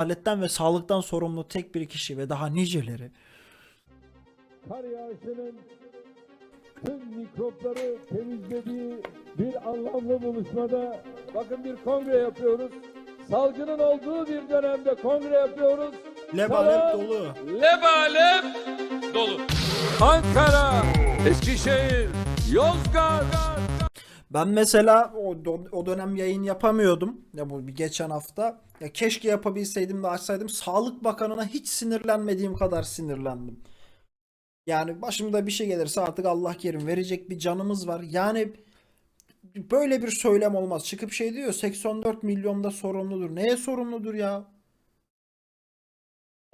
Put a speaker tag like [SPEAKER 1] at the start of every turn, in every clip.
[SPEAKER 1] adaletten ve sağlıktan sorumlu tek bir kişi ve daha niceleri.
[SPEAKER 2] kar yağışının tüm mikropları temizlediği bir anlamlı buluşmada bakın bir kongre yapıyoruz. Salgının olduğu bir dönemde kongre yapıyoruz.
[SPEAKER 1] Lebalep dolu.
[SPEAKER 2] Lebalep dolu. Ankara, Eskişehir, Yozgat,
[SPEAKER 1] Ben mesela o, o dönem yayın yapamıyordum. Ya bu bir geçen hafta. Ya keşke yapabilseydim de açsaydım. Sağlık Bakanı'na hiç sinirlenmediğim kadar sinirlendim. Yani başımda bir şey gelirse artık Allah kerim verecek bir canımız var. Yani böyle bir söylem olmaz. Çıkıp şey diyor 84 milyonda sorumludur. Neye sorumludur ya?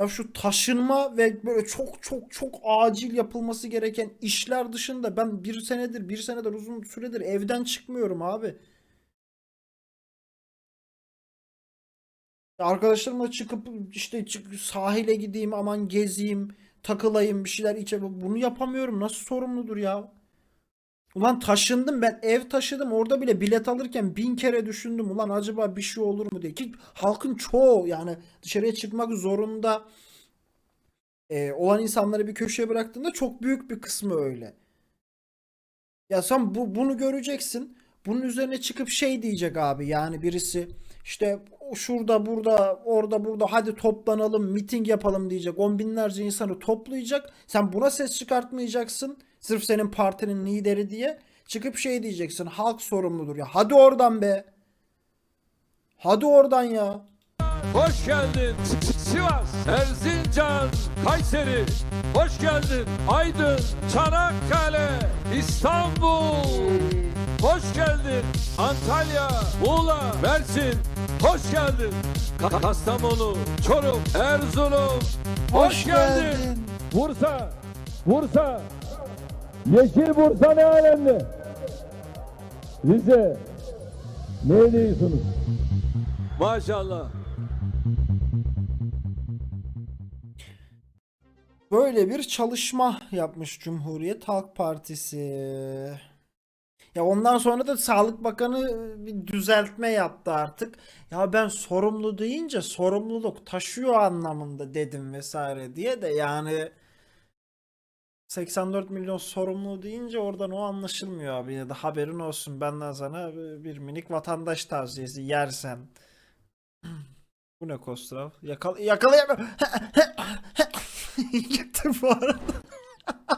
[SPEAKER 1] Ya şu taşınma ve böyle çok çok çok acil yapılması gereken işler dışında ben bir senedir bir senedir uzun süredir evden çıkmıyorum abi. Arkadaşlarımla çıkıp işte çık, sahile gideyim aman gezeyim takılayım bir şeyler içe bunu yapamıyorum nasıl sorumludur ya? Ulan taşındım ben ev taşıdım orada bile bilet alırken bin kere düşündüm ulan acaba bir şey olur mu diye ki halkın çoğu yani dışarıya çıkmak zorunda e, olan insanları bir köşeye bıraktığında çok büyük bir kısmı öyle. Ya sen bu bunu göreceksin. Bunun üzerine çıkıp şey diyecek abi yani birisi işte şurada burada orada burada hadi toplanalım miting yapalım diyecek. On binlerce insanı toplayacak. Sen buna ses çıkartmayacaksın. Sırf senin partinin lideri diye. Çıkıp şey diyeceksin. Halk sorumludur ya. Hadi oradan be. Hadi oradan ya.
[SPEAKER 2] hoş geldin. Sivas, Erzincan, Kayseri, hoş geldin. Aydın, Çanakkale, İstanbul, hoş geldin. Antalya, Muğla, Mersin, hoş geldin. Ka- Kastamonu, Çorum, Erzurum, hoş, geldin. Bursa, Bursa, Yeşil Bursa ne alemde? Rize, ne diyorsunuz? Maşallah.
[SPEAKER 1] Böyle bir çalışma yapmış Cumhuriyet Halk Partisi. Ya ondan sonra da Sağlık Bakanı bir düzeltme yaptı artık. Ya ben sorumlu deyince sorumluluk taşıyor anlamında dedim vesaire diye de yani 84 milyon sorumlu deyince oradan o anlaşılmıyor abi. Ya da haberin olsun benden sana bir minik vatandaş tavsiyesi yersen. Bu ne Kostrav? Yakal yakalayamıyorum. Gitti bu arada.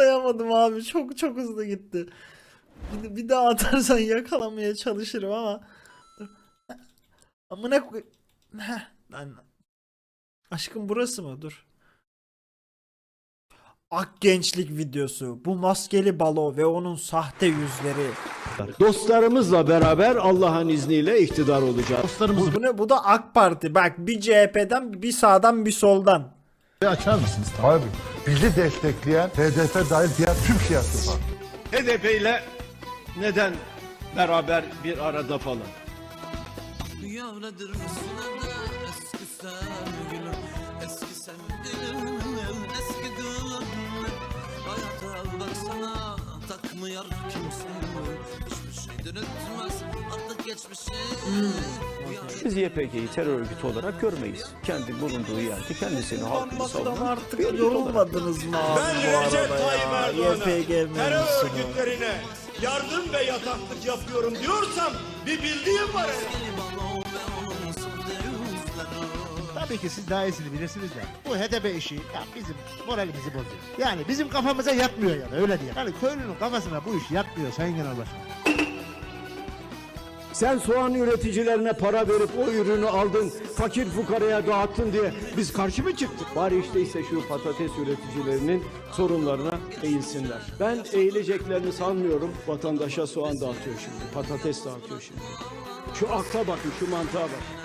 [SPEAKER 1] Tıklayamadım abi. Çok çok hızlı gitti. Bir, bir daha atarsan yakalamaya çalışırım ama. Dur. Amına koy. Lan. Aşkım burası mı? Dur. Ak gençlik videosu. Bu maskeli balo ve onun sahte yüzleri.
[SPEAKER 3] Dostlarımızla beraber Allah'ın izniyle iktidar olacağız.
[SPEAKER 1] Bu, bu ne? Bu da AK Parti. Bak bir CHP'den bir sağdan bir soldan.
[SPEAKER 4] Açar mısınız? Tabii. Bizi destekleyen HDP dahil diğer tüm siyasi parti.
[SPEAKER 3] HDP ile neden beraber bir arada falan?
[SPEAKER 5] Yavradır mısırada eski sevgilim Eski sevgilim eski gülüm Hayata baksana takmıyor kimse
[SPEAKER 6] Biz YPG'yi terör örgütü olarak görmeyiz. Kendi bulunduğu yerde kendisini halkını savunan
[SPEAKER 1] artık
[SPEAKER 6] bir örgüt olarak
[SPEAKER 1] yorulmadınız mı abi
[SPEAKER 3] Ben
[SPEAKER 1] bu
[SPEAKER 3] Recep
[SPEAKER 1] arada
[SPEAKER 3] Tayyip
[SPEAKER 1] ya?
[SPEAKER 3] Erdoğan'a
[SPEAKER 1] YPG
[SPEAKER 3] terör
[SPEAKER 1] mevzusunu.
[SPEAKER 3] örgütlerine yardım ve yataklık yapıyorum diyorsam bir bildiğim var
[SPEAKER 7] Tabii ki siz daha iyisini bilirsiniz de. Bu HDP işi ya bizim moralimizi bozuyor. Yani bizim kafamıza yatmıyor yani öyle diye. Yani köylünün kafasına bu iş yatmıyor Sayın Genel Başkan.
[SPEAKER 3] Sen soğan üreticilerine para verip o ürünü aldın, fakir fukaraya dağıttın diye biz karşı mı çıktık? Bari işte ise şu patates üreticilerinin sorunlarına eğilsinler. Ben eğileceklerini sanmıyorum. Vatandaşa soğan dağıtıyor şimdi, patates dağıtıyor şimdi. Şu akla bakın, şu mantığa bakın.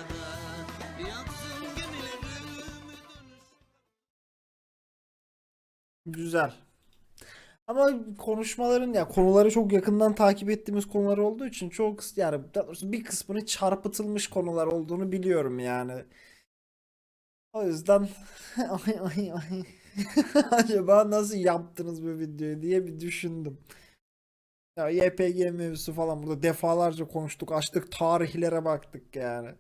[SPEAKER 1] Güzel. Ama konuşmaların ya konuları çok yakından takip ettiğimiz konular olduğu için çok yani bir kısmını çarpıtılmış konular olduğunu biliyorum yani. O yüzden ay ay ay acaba nasıl yaptınız bu videoyu diye bir düşündüm. Ya YPG mevzusu falan burada defalarca konuştuk. Açtık tarihlere baktık yani.